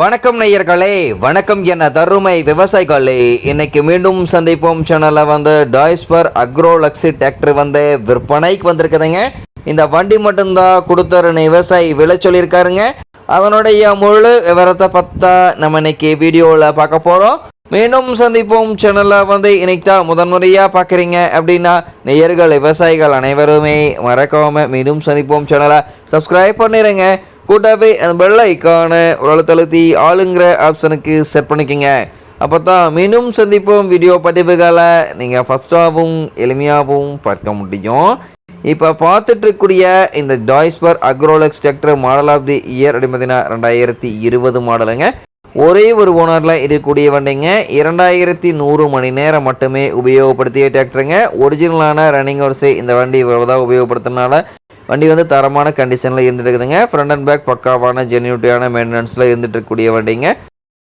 வணக்கம் நேயர்களே வணக்கம் என தருமை விவசாயிகளே. இன்னைக்கு மீண்டும் சந்திப்போம். சேனலில் வந்து டாய்ஸ்பர் அக்ரோலக்ஸி டிராக்டர் வந்து விற்பனைக்கு வந்திருக்குதுங்க. இந்த வண்டி மட்டும்தான் கொடுத்தாருன்னு விவசாயி விலை சொல்லியிருக்காருங்க. அதனுடைய முழு விவரத்தை பார்த்தா நம்ம இன்னைக்கு வீடியோவில் பார்க்க போகிறோம் மீண்டும் சந்திப்போம். சேனலில் வந்து இன்னைக்கு தான் முதன்முறையாக பார்க்குறீங்க அப்படின்னா நேயர்கள் விவசாயிகள் அனைவருமே மறக்காமல் மீண்டும் சந்திப்போம். சேனலை சப்ஸ்கிரைப் பண்ணிடுங்க கூட்டாவே அந்த பெல் ஐக்கானை ஒரு ஆளுங்கிற ஆப்ஷனுக்கு செட் பண்ணிக்கோங்க. அப்போ தான் மீண்டும் சந்திப்போம் வீடியோ பதிவுகளை. நீங்கள் ஃபஸ்ட்டாகவும் எளிமையாகவும் பார்க்க முடியும். இப்போ பார்த்துட்ருக்கூடிய இந்த ஜாய்ஸ்பர் Agrolux tractor model of the year அப்படி ரெண்டாயிரத்தி இருபது மாடலுங்க ஒரே ஒரு ஓனரில் இருக்கக்கூடிய வண்டிங்க. இரண்டாயிரத்தி நூறு மணி நேரம் மட்டுமே உபயோகப்படுத்திய டிராக்டருங்க ஒரிஜினலான ரன்னிங் ஹவர்ஸை இந்த வண்டி இவ்வளவுதான் உபயோகப்படுத்துறதுனால வண்டி வந்து தரமான கண்டிஷனில் இருந்துட்டு இருக்குதுங்க ஃப்ரண்ட் அண்ட் பேக் பக்காவான ஜென்யூட்டியான மெயின்டெனன்ஸில் இருந்துட்டு இருக்கக்கூடிய வண்டிங்க.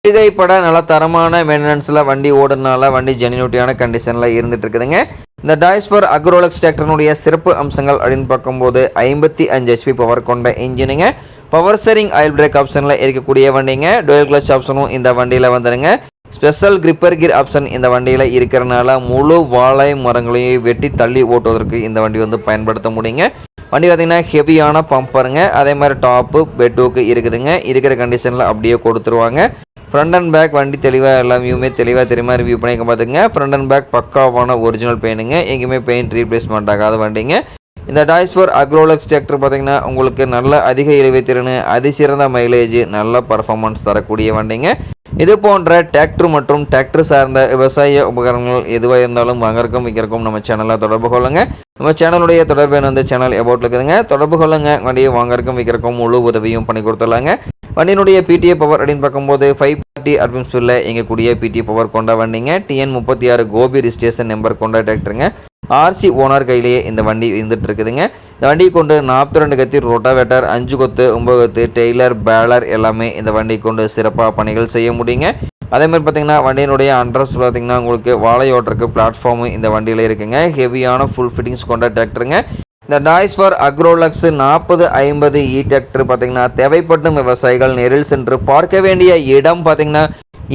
இதைப்பட நல்ல தரமான மெயின்டெனன்ஸில் வண்டி ஓடுனால வண்டி ஜென்யூட்டியான கண்டிஷனில் இருந்துட்டு இருக்குதுங்க இந்த டாய்ஸ்பர் அக்ரோலக்ஸ் டிராக்டர்னுடைய சிறப்பு அம்சங்கள் அப்படின்னு பார்க்கும்போது ஐம்பத்தி அஞ்சு ஹெச்பி பவர் கொண்ட இன்ஜினுங்க பவர் ஸ்டரிங் ஆயில் பிரேக் ஆப்ஷனில் இருக்கக்கூடிய வண்டிங்க. டுவெல் கிளச் ஆப்ஷனும் இந்த வண்டியில் வந்துடுங்க ஸ்பெஷல் கிரிப்பர் கிர் ஆப்ஷன் இந்த வண்டியில் இருக்கிறனால முழு வாழை மரங்களையும் வெட்டி தள்ளி ஓட்டுவதற்கு இந்த வண்டி வந்து பயன்படுத்த முடியுங்க. வண்டி பார்த்திங்கன்னா ஹெவியான பம்பருங்க அதே மாதிரி டாப்பு பெட்டுக்கு இருக்குதுங்க. இருக்கிற கண்டிஷனில் அப்படியே கொடுத்துருவாங்க. ஃப்ரண்ட் அண்ட் பேக் வண்டி தெளிவாக எல்லா வியூமே தெளிவாக தெரியுமா ரிவ்யூ பண்ணிக்க பார்த்துங்க ஃப்ரண்ட் அண்ட் பேக் பக்காவான ஒரிஜினல் பெயினுங்க எங்கேயுமே பெயிண்ட் ரீப்ளேஸ்மெண்ட் ஆகாத வண்டிங்க. இந்த டாய்ஸ் ஃபோர் அக்ரோலக்ஸ் டிராக்டர் பார்த்தீங்கன்னா உங்களுக்கு நல்ல அதிக இழுவைத்திறன் அதிசிறந்த மைலேஜ் நல்ல பர்ஃபார்மன்ஸ் தரக்கூடிய வண்டிங்க. இது போன்ற டிராக்டர் மற்றும் டிராக்டர் சார்ந்த விவசாய உபகரணங்கள் எதுவாக இருந்தாலும் வாங்கறக்கும் விற்கிறக்கும் நம்ம சேனலில் தொடர்பு கொள்ளுங்க. நம்ம சேனலுடைய தொடர்பு வந்து சேனல் எபோட் இருக்குதுங்க. தொடர்பு கொள்ளுங்க. வண்டியை வாங்கறக்கும் விற்கிறக்கும் முழு உதவியும் பண்ணி கொடுத்துடலாங்க. வண்டியினுடைய பிடிஏ பவர் அப்படின்னு பார்க்கும்போது ஃபைவ் பார்ட்டி அட்மின்ஸ்பில் எங்கக்கூடிய பிடிஏ பவர் கொண்ட வண்டிங்க. டிஎன் முப்பத்தி ஆறு கோபி ரிஜிஸ்ட்ரேஷன் நம்பர் கொண்ட டிராக்டருங்க ஆர்சி ஓனர் கையிலேயே இந்த வண்டி இருந்துட்டு இருக்குதுங்க. இந்த வண்டியை கொண்டு நாற்பத்தி ரெண்டு கத்தி ரோட்டாவேட்டர் அஞ்சு கொத்து ஒம்பது கொத்து டெய்லர் பேலர் எல்லாமே இந்த வண்டி கொண்டு சிறப்பாக பணிகள் செய்ய முடியுங்க. அதே மாதிரி பார்த்தீங்கன்னா வண்டியினுடைய அட்ரஸ் பார்த்தீங்கன்னா உங்களுக்கு வாழை ஓட்டுறக்கு பிளாட்ஃபார்மு இந்த வண்டியில் இருக்குங்க. ஹெவியான ஃபுல் ஃபிட்டிங்ஸ் கொண்ட டிராக்டருங்க இந்த டாய்ஸ் ஃபார் அக்ரோலக்ஸ் நாற்பது ஐம்பது இ டிராக்டர் பார்த்தீங்கன்னா தேவைப்படும் விவசாயிகள் நேரில் சென்று பார்க்க வேண்டிய இடம் பார்த்தீங்கன்னா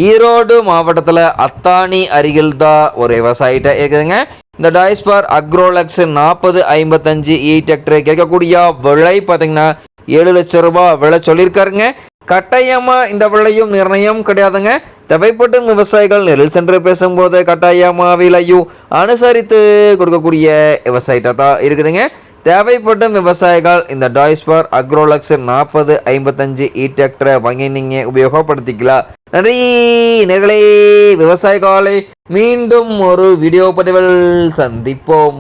ஈரோடு மாவட்டத்தில் அத்தானி அருகில் தான் ஒரு விவசாயிட்ட இருக்குதுங்க. இந்த டாய்ஸ்பார் அக்ரோலக்ஸ் நாற்பது ஐம்பத்தஞ்சு இ டெக்டர் கேட்கக்கூடிய விலை பார்த்தீங்கன்னா ஏழு லட்சம் ரூபாய் விலை சொல்லியிருக்காருங்க. கட்டாயமாக இந்த விலையும் நிர்ணயம் கிடையாதுங்க. தேவைப்படும் விவசாயிகள் நெல் சென்று பேசும்போது கட்டாயமாக விலையும் அனுசரித்து கொடுக்கக்கூடிய விவசாயிட்ட தான் இருக்குதுங்க. தேவைப்படும் விவசாயிகள் இந்த டாய்ஸ்பார் அக்ரோலக்ஸ் நாற்பது ஐம்பத்தஞ்சு இ டிராக்டரை வாங்கி நீங்கள் உபயோகப்படுத்திக்கலாம். நன்றி. நேர்களே காலை மீண்டும் ஒரு வீடியோ பதிவில் சந்திப்போம்.